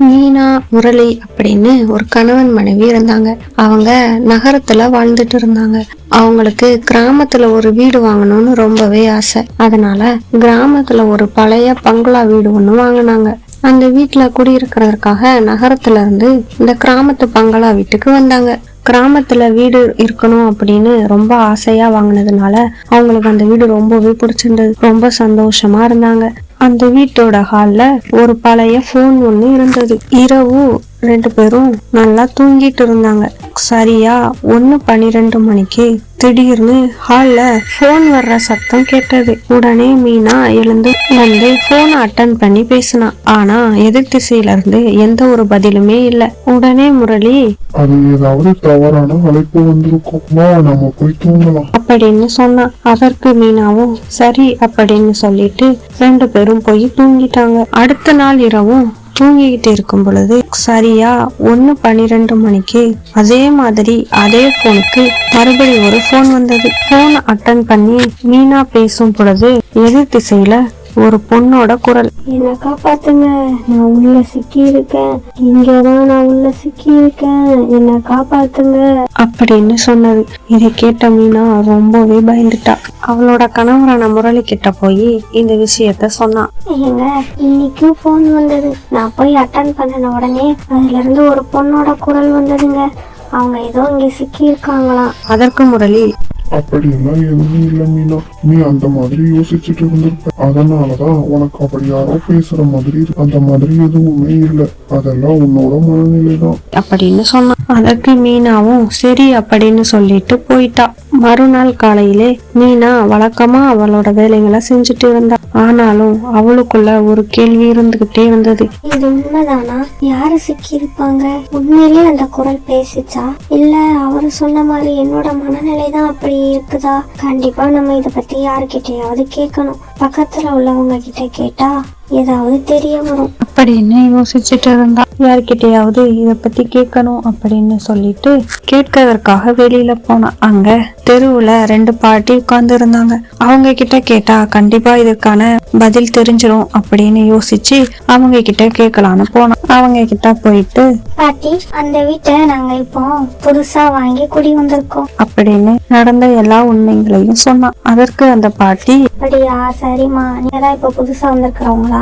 மீனா முரளி அப்படின்னு ஒரு கணவன் மனைவி இருந்தாங்க. அவங்க நகரத்துல வாழ்ந்துட்டு இருந்தாங்க. அவங்களுக்கு கிராமத்துல ஒரு வீடு வாங்கணும்னு ரொம்பவே ஆசை. அதனால கிராமத்துல ஒரு பழைய பங்களா வீடு ஒன்று வாங்கினாங்க. அந்த வீட்டுல குடியிருக்கிறதுக்காக நகரத்துல இருந்து இந்த கிராமத்து பங்களா வீட்டுக்கு வந்தாங்க. கிராமத்துல வீடு இருக்கணும் அப்படின்னு ரொம்ப ஆசையா வாங்கினதுனால அவங்களுக்கு அந்த வீடு ரொம்பவே பிடிச்சிருந்தது. ரொம்ப சந்தோஷமா இருந்தாங்க. அந்த வீட்டோட ஹால்ல ஒரு பழைய ஃபோன் ஒண்ணு இருந்தது. இரவு ரெண்டு பேரும் நல்லா தூங்கிட்டு இருந்தாங்க. சரியா ஒன்னு பன்னிரெண்டு மணிக்கு திடீர்னு ஹால்ல ஃபோன் வர்ற சத்தம் கேட்டது. உடனே மீனா எழுந்து வந்து போன் அட்டன் பண்ணி பேசினா. ஆனா எதிர் திசையில இருந்து எந்த ஒரு பதிலுமே இல்ல. உடனே முரளி அது ஏதாவது தவறான அழைப்பு வந்திருக்கும். நம்ம போய் தூங்கலாம். அப்படின்னு சொன்னான் அதற்கு மீனாவும் சரி அப்படின்னு சொல்லிட்டு ரெண்டு பேரும் போய் தூங்கிட்டாங்க. அடுத்த நாள் இரவும் தூங்கிக்கிட்டு இருக்கும் பொழுது சரியா ஒன்னு பன்னிரெண்டு மணிக்கு அதே மாதிரி அதே போனுக்கு மறுபடியும் ஒரு போன் வந்தது. போன் அட்டன் பண்ணி மீனா பேசும் பொழுது எதிர் திசையில ஒரு பொண்ணோட குரல். என்ன காப்பாத்துங்க நான் உள்ள சிக்கி இருக்கேன் இங்கதான் நான் உள்ள சிக்கி இருக்கேன் என்ன காப்பாத்துங்க. அப்படின்னு சொன்னது. இதை கேட்ட மீனா ரொம்பவே பயந்துட்டா. அவளோட கணவரான முரளி கிட்ட போய் இந்த விஷயத்த சொன்னான் ஏங்க இன்னைக்கும் ஃபோன் வந்தது. நான் போய் அட்டன் பண்ணின உடனே அதுல இருந்து ஒரு பொண்ணோட குரல் வந்ததுங்க. அவங்க ஏதோ இங்க சிக்கி இருக்காங்களாம் அதற்கு முரளி அப்படியெல்லாம் எதுவும் இல்லை மீனா. நீ அந்த மாதிரி யோசிச்சுட்டு இருந்திருப்ப. அதனாலதான் உனக்கு அப்படி யாரோ பேசுற மாதிரி அந்த மாதிரி எதுவுமே இல்லை. அதெல்லாம் உன்னோட மனநிலை தான் அப்படின்னு சொன்னான். அதற்கு மீனாவும் சரி அப்படின்னு சொல்லிட்டு போயிட்டா. மறுநாள் காலையிலே மீனா வழக்கமா அவளோட வேலைகளை செஞ்சுட்டு இருந்தா. ஆனாலும் அவளுக்குள்ள ஒரு கேள்வி இருந்துகிட்டே வந்தது இது உண்மைதானா? யாரு சிக்கி இருப்பாங்க? உண்மையிலே அந்த குரல் பேசிச்சா? இல்ல அவரு சொன்ன மாதிரி என்னோட மனநிலை தான் அப்படி இருக்குதா? கண்டிப்பா நம்ம இத பத்தி யாருக்கிட்டயாவது கேட்கணும். பக்கத்துல உள்ளவங்க கிட்ட கேட்டா ஏதாவது தெரிய வரும். அப்படின்னு யோசிச்சுட்டு இருந்தா யார்கிட்டயாவது இத பத்தி கேட்கணும் அப்படின்னு சொல்லிட்டு கேட்கறதுக்காக வெளியில போனா. அங்க தெருவுல ரெண்டு பாட்டி உட்கார்ந்து இருந்தாங்க அவங்க கிட்ட கேட்டா கண்டிப்பா இதுக்கான பதில் தெரிஞ்சிரும் அப்படின்னு யோசிச்சு அவங்க கிட்ட கேட்கலான்னு போனா. அவங்க கிட்ட போயிட்டு பாட்டி அந்த வீட்டை நாங்க இப்போ புதுசா வாங்கி குடி வந்திருக்கோம். அப்படின்னு நடந்த எல்லா உண்மைகளையும் சொன்னான் அதற்கு அந்த பாட்டி அப்படியா? சரிம்மா. நீங்க தான் இப்போ புதுசா வந்திருக்கிறவங்களா?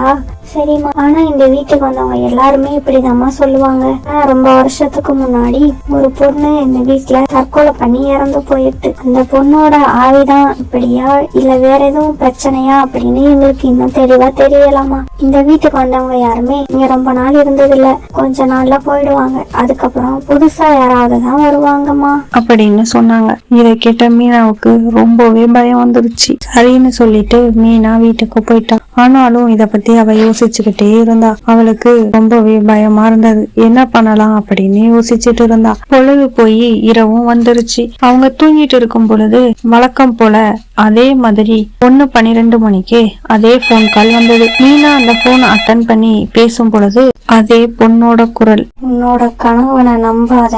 சரிம்மா. ஆனா இந்த வீட்டுக்கு வந்தவங்க எல்லாருமே இப்படிதாம்மா சொல்லுவாங்க. ரொம்ப வருஷத்துக்கு முன்னாடி ஒரு பொண்ணு இந்த வீட்டுல தற்கொலை பண்ணி இறந்து போயிட்டு. அந்த பொண்ணோட ஆவிதான் இப்படியா இல்ல வேற எதுவும் பிரச்சனையா அப்படின்னு எங்களுக்கு இன்னும் தெளிவா தெரியலாமா இந்த வீட்டுக்கு வந்தவங்க யாருமே இங்க ரொம்ப நாள் இருந்தது இல்ல கொஞ்ச நாள்ல போயிடுவாங்க. அதுக்கப்புறம் புதுசா யாராவது தான் வருவாங்கம்மா. அப்படின்னு சொன்னாங்க. இதை கேட்ட மீனாவுக்கு ரொம்பவே பயம் வந்துருச்சு. சரின்னு சொல்லிட்டு மீனா வீட்டுக்கு போயிட்டா. ஆனாலும் இத பத்தி அவ யோசிச்சுக்கிட்டே இருந்தா. அவளுக்கு ரொம்பவே பயமா இருந்தது. என்ன பண்ணலாம் அப்படின்னு யோசிச்சுட்டு இருந்தா. பொழுது போய் இரவும் வந்துருச்சு. அவங்க தூங்கிட்டு இருக்கும் பொழுது வழக்கம் போல அதே மாதிரி ஒன்னு பன்னிரெண்டு மணிக்கு அதே போன் கால் வந்தது. மீனா அந்த போன் அட்டன் பண்ணி பேசும் பொழுது அதே பொண்ணோட குரல். உன்னோட கணவனை நம்பாத.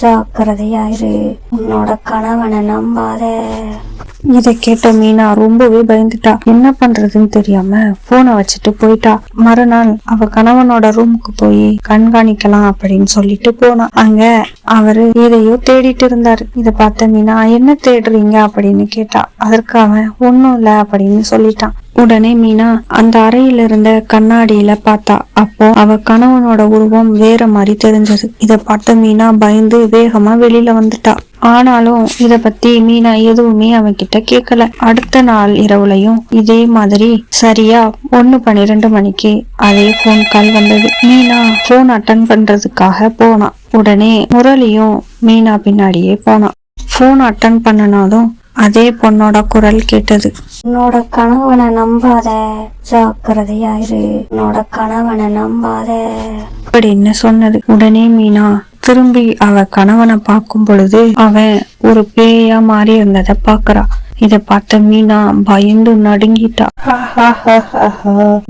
ஜாக்கிரதையாயிரு உன்னோட கணவனை நம்பாத. இதை கேட்ட மீனா ரொம்பவே பயந்துட்டா. என்ன பண்றதுன்னு தெரியாம போனை வச்சுட்டு போயிட்டா. மறுநாள் அவ கணவனோட ரூமுக்கு போய் கண்காணிக்கலாம் அப்படின்னு சொல்லிட்டு போனா. அங்க அவரு எதையோ தேடிட்டு இருந்தாரு. இத பார்த்த மீனா என்ன தேடுறீங்க? அப்படின்னு கேட்டா. அதற்கு அவன் ஒண்ணும் இல்ல அப்படின்னு சொல்லிட்டான். உடனே மீனா அந்த அறையில இருந்த கண்ணாடியில பார்த்தா அப்போ அவ கணவனோட உருவம் வேற மாதிரி தெரிஞ்சது. இத பார்த்த மீனா பயந்து வேகமா வெளியில வந்துட்டா. ஆனாலும் இத பத்தி மீனா எதுவுமே அவகிட்ட கேட்கல அடுத்த நாள் இரவுலையும் இதே மாதிரி சரியா ஒன்னு பன்னிரெண்டு மணிக்கு அதே போன் கால் வந்தது. மீனா போன் அட்டன் பண்றதுக்காக போனான் உடனே முரளியும் மீனா பின்னாடியே போனான் போன் அட்டன் பண்ணனாலும் அதே பொண்ணோட குரல் கேட்டது. உன்னோட கணவனை நம்பாத. ஜாக்கிரதையாயிரு உன்னோட கணவனை நம்பாத. அப்படின்னு சொன்னது. உடனே மீனா திரும்பி அவ கணவனை பார்க்கும் பொழுது அவன் ஒரு பேயா மாறி இருந்ததை பாக்குறா இத பார்த்த மீனா பயந்து நடுங்கிட்டா.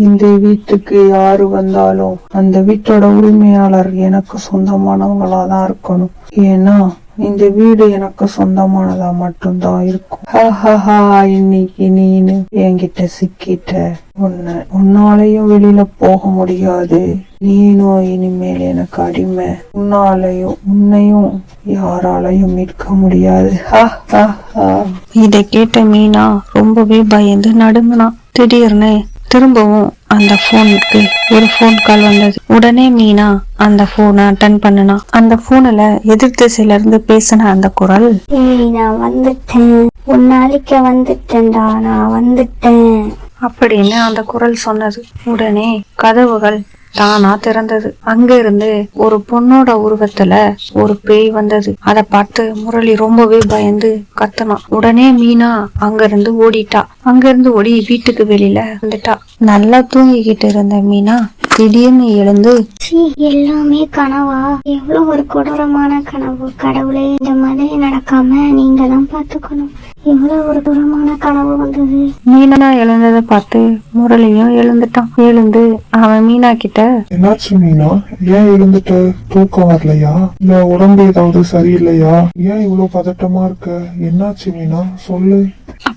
இந்த வீட்டுக்கு யாரு வந்தாலும் அந்த வீட்டோட உரிமையாளர் எனக்கு சொந்தமானவங்களா தான் இருக்கணும். ஏன்னா இந்த வீடு எனக்கு சொந்தமானதா மட்டும்தான் இருக்கும். ஹஹஹா, இன்னைக்கு நீனு என்கிட்ட சிக்கிட்ட. உன்ன உன்னாலையும் வெளியில போக முடியாது. நீனும் இனிமேல் எனக்கு அடிமை. உன்னாலையும் உன்னையும் யாராலையும் மீட்க முடியாது. ஹஹஹா. இதை கேட்ட மீனா ரொம்பவே பயந்து நடுங்கினா. திடீர்னு திரும்பவும் அந்த போனுக்கு ஒரு ஃபோன் கால் வந்தது. உடனே மீனா அந்த போனை அட்டன் பண்ணுனா. அந்த போன்ல எதிர் திசையில இருந்து பேசின அந்த குரல் நான் வந்துட்டேன். உன்னாலிக்க வந்துட்டேன்டா நான் வந்துட்டேன். அப்படின்னு அந்த குரல் சொன்னது. உடனே கதவுகள் தானா திறந்தது. அங்க இருந்து ஒரு பொண்ணோட உருவத்துல ஒரு பேய் வந்தது. அத பார்த்து முரளி ரொம்பவே பயந்து கத்துனான் உடனே மீனா அங்க இருந்து ஓடிட்டா. அங்க இருந்து ஓடி வீட்டுக்கு வெளியில வந்துட்டா. நல்லா தூங்கிக்கிட்டு இருந்த மீனா திடீர்னு எழுந்து எல்லாமே கனவா? எவ்வளவு ஒரு கொடூரமான கனவு. கடவுளே இந்த மாதிரி நடக்காம நீங்க தான் பாத்துக்கணும் எவ்வளவு ஒரு கொடூரமான கனவு வந்தது? மீனா எழுந்ததை பார்த்து முரளியும் எழுந்துட்டான். எழுந்து அவன் மீனா கிட்ட என்னாச்சு மீனா? ஏன் எழுந்துட்ட? தூக்கம் வரலையா? இல்ல உடம்பு ஏதாவது சரியில்லையா? ஏன் இவ்வளவு பதட்டமா இருக்க? என்னாச்சு மீனா? சொல்லு.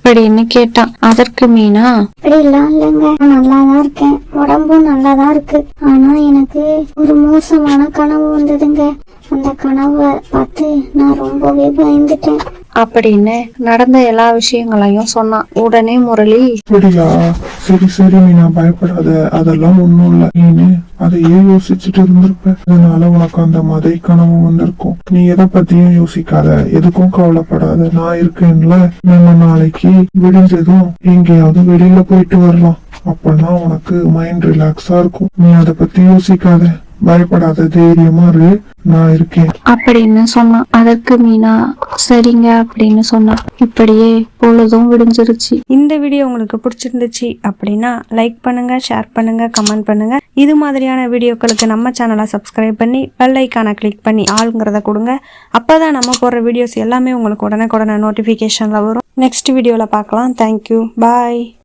அப்படின்னு கேட்டான். அதற்கு மீனா அப்படி எல்லாம் இல்லைங்க நல்லாதான் இருக்கேன். உடம்பும் நல்லாதான் இருக்கு. ஆனா எனக்கு ஒரு மோசமான கனவு வந்ததுங்க. அந்த கனவை பார்த்து நான் ரொம்பவே பயந்துட்டேன். அப்படின்னு நடந்த எல்லா விஷயங்களையும் சொன்னான். உடனே முரளி அப்படியா சரி சரி நீ நான் பயப்படாத. அதெல்லாம் ஒண்ணும் இல்ல. நீனு அதையே யோசிச்சுட்டு இருந்திருப்ப. அதனால உனக்கு அந்த மதை கனவு வந்திருக்கும். நீ எதை பத்தியும் யோசிக்காத. எதுக்கும் கவலைப்படாத. நான் இருக்கேன்ல. நம்ம நாளைக்கு விடிஞ்சதும் எங்கேயாவது வெளியில போயிட்டு வரலாம். அப்பனா உனக்கு மைண்ட் ரிலாக்ஸா இருக்கும். நீ அதை பத்தி யோசிக்காத. பயப்படாத தைரியமா இரு நான் இருக்கேன். அப்படின்னு சொன்னான் அதற்கு மீனா சரிங்க அப்படின்னு சொன்னான் இப்படியே பொழுதும் விடிஞ்சிருச்சு. இந்த வீடியோ உங்களுக்கு பிடிச்சிருந்துச்சு அப்படின்னா லைக் பண்ணுங்க ஷேர் பண்ணுங்க கமெண்ட் பண்ணுங்க. இது மாதிரியான வீடியோக்களுக்கு நம்ம சேனலை சப்ஸ்கிரைப் பண்ணி பெல் ஐக்கானை கிளிக் பண்ணி ஆளுங்கிறத கொடுங்க. அப்பதான் நம்ம போடுற வீடியோஸ் எல்லாமே உங்களுக்கு உடனே உடனே நோட்டிஃபிகேஷன்ல வரும். நெக்ஸ்ட் வீடியோல பார்க்கலாம். Thank you bye